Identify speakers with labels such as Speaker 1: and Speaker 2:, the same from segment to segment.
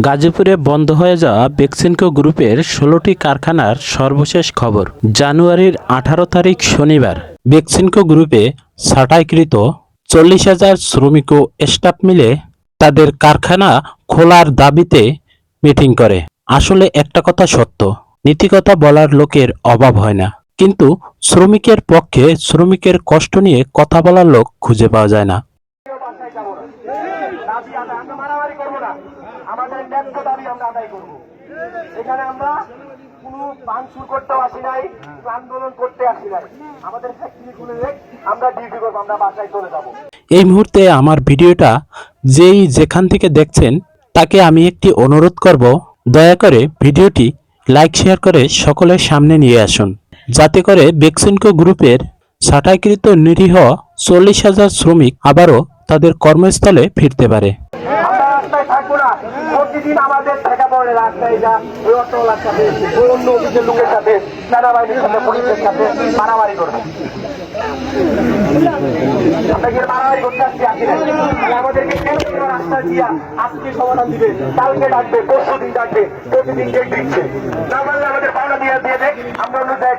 Speaker 1: গাজীপুরে বন্ধ হয়ে যাওয়া বেক্সিনকো গ্রুপের ষোলোটি কারখানার সর্বশেষ খবর জানুয়ারির আঠারো তারিখ শনিবার। বেক্সিনকো গ্রুপে ছাঁটাইকৃত চল্লিশ হাজার শ্রমিক ও স্টাফ মিলে তাদের কারখানা খোলার দাবিতে মিটিং করে। আসলে একটা কথা সত্য, নীতিকথা বলার লোকের অভাব হয় না। কিন্তু শ্রমিকের পক্ষে শ্রমিকের কষ্ট নিয়ে কথা বলার লোক খুঁজে পাওয়া যায় না। এই মুহূর্তে আমার ভিডিওটা যেই যেখান থেকে দেখছেন, তাকে আমি একটি অনুরোধ করব, দয়া করে ভিডিওটি লাইক, শেয়ার করে সকলের সামনে নিয়ে আসুন। যাতে করে বেক্সিনকো গ্রুপের ছাঁটাইকৃত নিরীহ চল্লিশ হাজার শ্রমিক আবারও তাদের কর্মস্থলে ফিরতে পারে।
Speaker 2: আমাদের ঠেকা পড়ে রাস্তায় সাথে অন্য লোকের সাথে, সেনাবাহিনীর সাথে, পুলিশের সাথে মারামারি করব আমরা মারামারি করতে আসছি, আসি আমাদেরকে রাস্তা দিয়া আজকে সমাধান দিবে? কালকে ডাকবে, পরশু দিন আমাদের পাওনা দিয়ে দিয়ে দেখ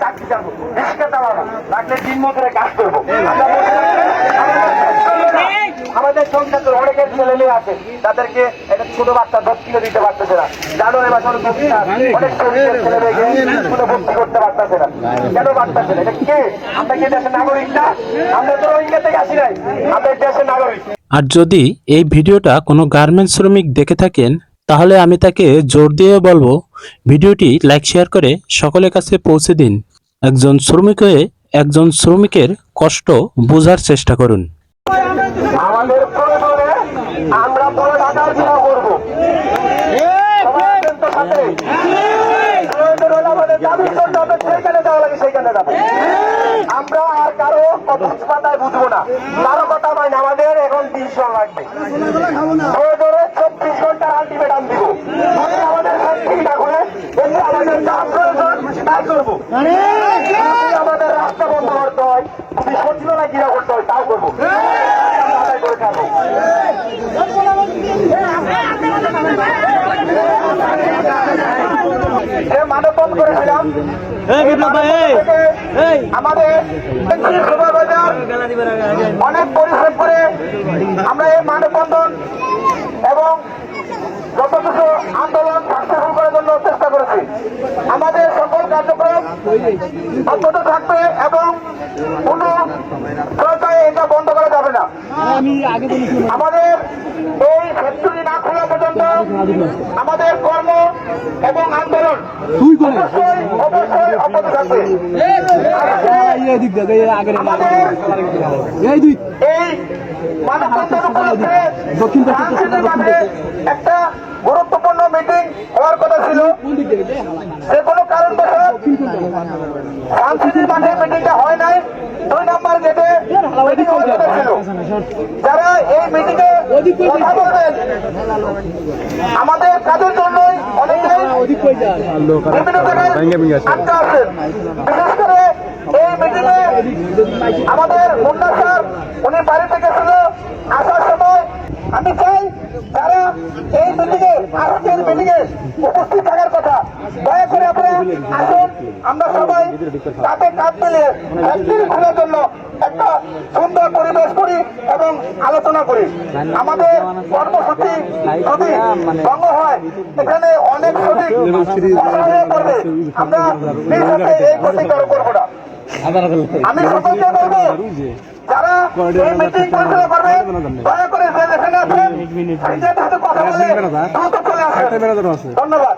Speaker 2: চাকরি যাব রিস্কে চালাবো মতো কাজ করব। আমাদের সংসারের অনেকের ছেলে মেয়ে আছে, তাদেরকে একটা ছোট বাচ্চা দশ দিতে পারতেছে না। জানো ছোট বাচ্চা অনেক ছেলে মেয়েকে স্কুলে ভর্তি করতে পারতেছে না। কেন পারতেছে না? এটা কে? আমরা কি দেশের নাগরিক না? আমরা তো ইন্ডিয়া থেকে আসি নাই। আমরা দেশের নাগরিক।
Speaker 1: আর যদি এই ভিডিওটা কোনো গার্মেন্টস শ্রমিক দেখে থাকেন, তাহলে আমি তাকে জোর দিয়ে বলব, ভিডিওটি লাইক, শেয়ার করে সকলের কাছে পৌঁছে দিন। একজন শ্রমিক হয়ে একজন শ্রমিকের কষ্ট বোঝার চেষ্টা করুন।
Speaker 2: আমাদের প্রয়োজনে আমরা বড় ঢাকার বিয়া করব। আমরা আর কারও পাতায় বুঝব না। কারও কথা মানে আমাদের এখন ডিসিশন লাগবে। চব্বিশ ঘণ্টার আলটিমেটাম দিব। আমাদের না আমাদের রাস্তা বন্ধ করতে হয় সচিবালয় গিরা করতে হয়, তাও করব আমরা আদায় করে থাকব যে মানববন্ধ করেছিলাম থেকে আমাদের অনেক পরিশ্রম করে আমরা এই মানববন্ধন এবং যত কিছু আন্দোলন সাকসেসফুল করার জন্য চেষ্টা করেছি আমাদের সকল কার্যক্রম অব্যাহত থাকবে এবং কোনো এটা বন্ধ করা যাবে না। আমাদের এই ফ্যাক্টরি না খোলা আমাদের কর্ম এবং আন্দোলন। অবশ্যই অবশ্যই অব্যাহত থাকবে। এই মানববন্ধন উপলক্ষে একটা গুরুত্বপূর্ণ মিটিং হওয়ার কথা ছিল। যে কোনো কারণবশত ফ্রান্সিসের মাঠে মিটিংটা হয় নাই। দুই নম্বর গেটে মিটিং হওয়ার কথা ছিল যারা এই মিটিংয়ে কথা বলবেন আমাদের কাজের জন্যই অনেকেই বিভিন্ন জায়গায় আটকা আছেন বিশেষ করে এই মিটিংয়ে আমাদের মুন্না স্যার উনি বাড়ি থেকে ছিল আসার সময়। আমি চাই যারা এই মিটিংয়ে আজকের মিটিংয়ে উপস্থিত থাকার কথা। দয়া করে আপনারা আসুন। আমরা সবাই কাঁধে কাঁধ মিলিয়ে ফ্যাক্টরি খোলার জন্য একটা সুন্দর পরিবেশ করি এবং আলোচনা করি। আমাদের কর্মসূচি যদি ভঙ্গ হয়, এখানে অনেক সঠিক করবে। আমরা এই সাথে এই ক্ষতি কারও করব না। আমি সকলকে বলব, যারা এই মিটিং পরিচালনা করবে, দয়া করে যে যেখানে আছেন নিজের সাথে কথা বলে দ্রুত চলে আসেন। ধন্যবাদ।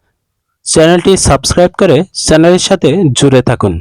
Speaker 1: চ্যানেলটি সাবস্ক্রাইব করে চ্যানেলের সাথে জুড়ে থাকুন।